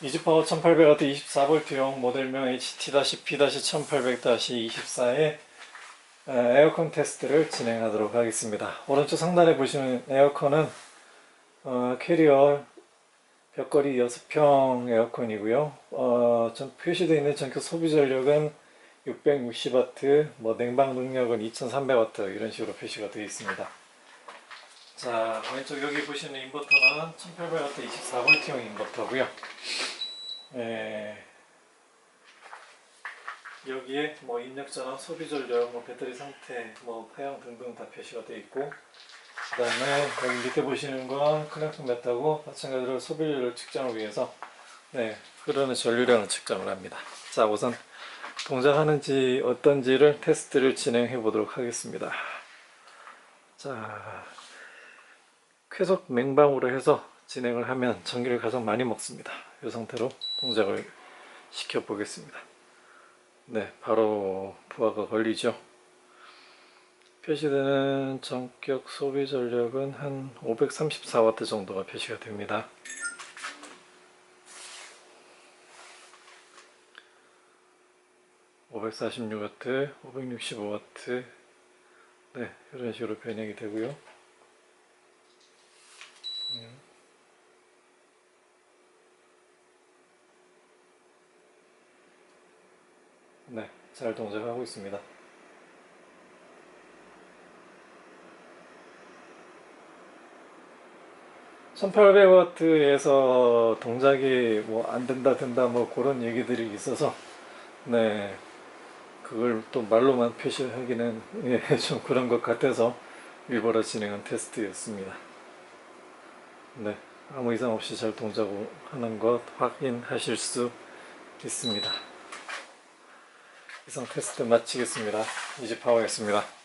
이지파워 1800W 24V용 모델명 HT-P-1800-24의 에어컨 테스트를 진행하도록 하겠습니다. 오른쪽 상단에 보시는 에어컨은 어, 캐리어 벽걸이 6평 에어컨이고요. 어, 전 표시되어 있는 전격 소비 전력은 660W, 뭐 냉방 능력은 2300W 이런 식으로 표시가 되어 있습니다. 자, 왼쪽 여기 보시는 인버터는 1800W 24V용 인버터고요. 예, 여기에 뭐 입력 전압, 소비 전력, 뭐 배터리 상태, 뭐 파형 등등 다 표시가 되어 있고 그 다음에 여기 밑에 보시는 건 커넥터 메타고 마찬가지로 소비율을 측정을 위해서 네, 흐르는 전류량을 측정을 합니다. 자, 우선 동작하는지 어떤지를 테스트를 진행해 보도록 하겠습니다. 자, 쾌속 냉방으로 해서 진행을 하면 전기를 가장 많이 먹습니다. 이 상태로 동작을 시켜 보겠습니다. 네, 바로 부하가 걸리죠. 표시되는 전격 소비 전력은 한 534W 정도가 표시가 됩니다. (546W) (565W) 네 이런 식으로 변형이 되고요 음. 네, 잘 동작하고 있습니다. (1800W)에서 동작이 뭐 안 된다 된다 뭐 그런 얘기들이 있어서 네 그걸 또 말로만 표시하기는 예, 좀 그런 것 같아서 일부러 진행한 테스트였습니다. 네, 아무 이상 없이 잘 동작하는 것 확인하실 수 있습니다. 이상 테스트 마치겠습니다. 이지파워였습니다.